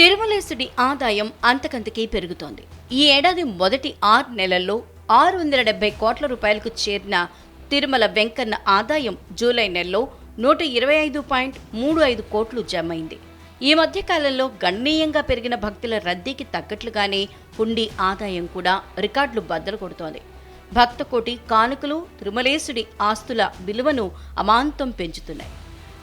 తిరుమలేసుడి ఆదాయం అంతకంతకీ పెరుగుతోంది. ఈ ఏడాది మొదటి ఆరు నెలల్లో ఆరు వందల డెబ్బై కోట్ల రూపాయలకు చేరిన తిరుమల వెంకన్న ఆదాయం జూలై నెలలో నూట ఇరవై ఐదు పాయింట్ మూడు ఐదు కోట్లు జమైంది. ఈ మధ్య కాలంలో గణనీయంగా పెరిగిన భక్తుల రద్దీకి తగ్గట్లుగానే హుండీ ఆదాయం కూడా రికార్డులు బద్దలు కొడుతోంది. భక్తకోటి కానుకలు తిరుమలేశుడి ఆస్తుల విలువను అమాంతం పెంచుతున్నాయి.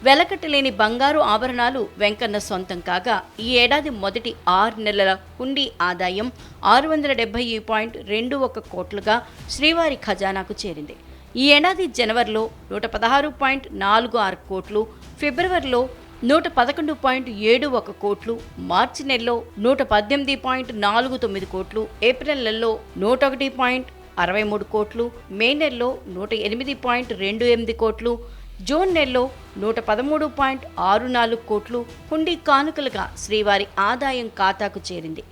వెలకట్టలేని బంగారు ఆభరణాలు వెంకన్న సొంతం కాగా ఈ ఏడాది మొదటి ఆరు నెలల హుండీ ఆదాయం ఆరు వందల డెబ్బై పాయింట్ రెండు ఒక కోట్లుగా శ్రీవారి ఖజానాకు చేరింది. ఈ ఏడాది జనవరిలో నూట పదహారు పాయింట్ నాలుగు ఆరు కోట్లు ఫిబ్రవరిలో నూట పదకొండు పాయింట్ ఏడు ఒక కోట్లు మార్చి నెలలో నూట పద్దెనిమిది పాయింట్ నాలుగు తొమ్మిది కోట్లు ఏప్రిల్ నెలలో నూట ఒకటి పాయింట్ అరవై మూడు కోట్లు మే నెలలో నూట ఎనిమిది పాయింట్ రెండు ఎనిమిది కోట్లు జూన్ నెలలో నూట పదమూడు పాయింట్ ఆరు నాలుగు కోట్లు హుండీ కానుకలుగా శ్రీవారి ఆదాయం ఖాతాకు చేరింది.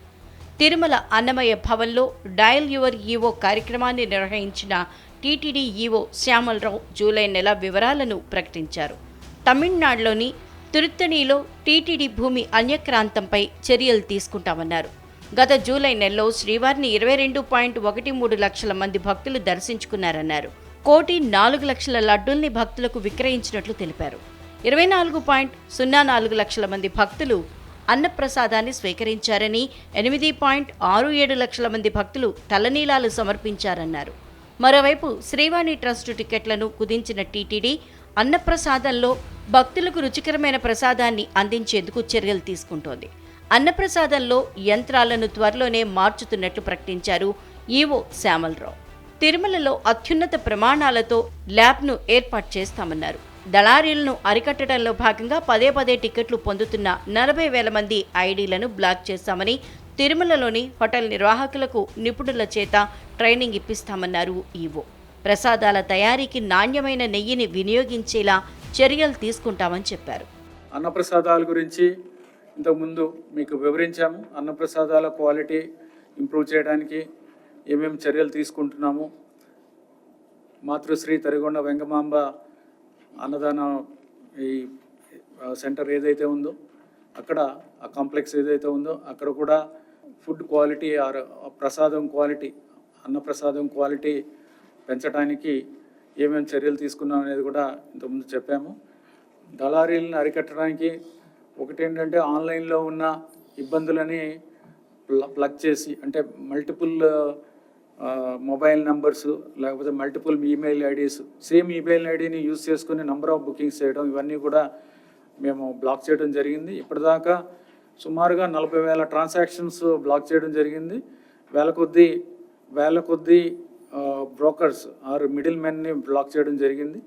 తిరుమల అన్నమయ్య భవన్లో డయల్ యువర్ ఈవో కార్యక్రమాన్ని నిర్వహించిన టీటీడీ ఈవో శ్యామలరావు జూలై నెల వివరాలను ప్రకటించారు. తమిళనాడులోని తిరుత్తణిలో టీటీడీ భూమి అన్యక్రాంతంపై చర్యలు తీసుకుంటామన్నారు. గత జూలై నెలలో శ్రీవారిని ఇరవై రెండు పాయింట్ ఒకటి మూడు లక్షల మంది భక్తులు దర్శించుకున్నారన్నారు. కోటి నాలుగు లక్షల లడ్డూల్ని భక్తులకు విక్రయించినట్లు తెలిపారు. ఇరవై నాలుగు పాయింట్ సున్నా నాలుగు లక్షల మంది భక్తులు అన్నప్రసాదాన్ని స్వీకరించారని ఎనిమిది పాయింట్ ఆరు ఏడు లక్షల మంది భక్తులు తలనీలాలు సమర్పించారన్నారు. మరోవైపు శ్రీవాణి ట్రస్టు టికెట్లను కుదించిన టీటీడీ అన్నప్రసాదంలో భక్తులకు రుచికరమైన ప్రసాదాన్ని అందించేందుకు చర్యలు తీసుకుంటోంది. అన్నప్రసాదంలో యంత్రాలను త్వరలోనే మార్చుతున్నట్లు ప్రకటించారు ఈవో శ్యామలరావు. తిరుమలలో అత్యున్నత ప్రమాణాలతో ల్యాబ్ను ఏర్పాటు చేస్తామన్నారు. దళారీలను అరికట్టడంలో భాగంగా పదే పదే టికెట్లు పొందుతున్న నలభై వేల మంది ఐడీలను బ్లాక్ చేశామని తిరుమలలోని హోటల్ నిర్వాహకులకు నిపుణుల చేత ట్రైనింగ్ ఇప్పిస్తామన్నారు ఈవో. ప్రసాదాల తయారీకి నాణ్యమైన నెయ్యిని వినియోగించేలా చర్యలు తీసుకుంటామని చెప్పారు. అన్నప్రసాదాల గురించి ఇంతకుముందు మీకు వివరించాము. అన్నప్రసాదాల క్వాలిటీ ఇంప్రూవ్ చేయడానికి ఏమేమి చర్యలు తీసుకుంటున్నాము? మాతృశ్రీ తరిగొండ వెంగమాంబ అన్నదాన ఈ సెంటర్ ఏదైతే ఉందో అక్కడ ఆ కాంప్లెక్స్ ఏదైతే ఉందో అక్కడ కూడా ఫుడ్ క్వాలిటీ ఆర్ ప్రసాదం క్వాలిటీ అన్నప్రసాదం క్వాలిటీ పెంచడానికి ఏమేమి చర్యలు తీసుకున్నాం అనేది కూడా ఇంతకుముందు చెప్పాము. దళారీలను అరికట్టడానికి ఒకటి ఏంటంటే ఆన్లైన్లో ఉన్న ఇబ్బందులని ప్ల- ప్లగ్ చేసి అంటే మల్టిపుల్ మొబైల్ నంబర్స్ లేకపోతే multiple email IDs same email ఐడిని యూజ్ చేసుకుని నంబర్ ఆఫ్ బుకింగ్స్ చేయడం ఇవన్నీ కూడా మేము బ్లాక్ చేయడం జరిగింది. ఇప్పటిదాకా సుమారుగా నలభై వేల ట్రాన్సాక్షన్స్ బ్లాక్ చేయడం జరిగింది. వేల కొద్దీ వేల కొద్దీ బ్రోకర్స్ ఆర్ మిడిల్ మెన్ని బ్లాక్ చేయడం జరిగింది.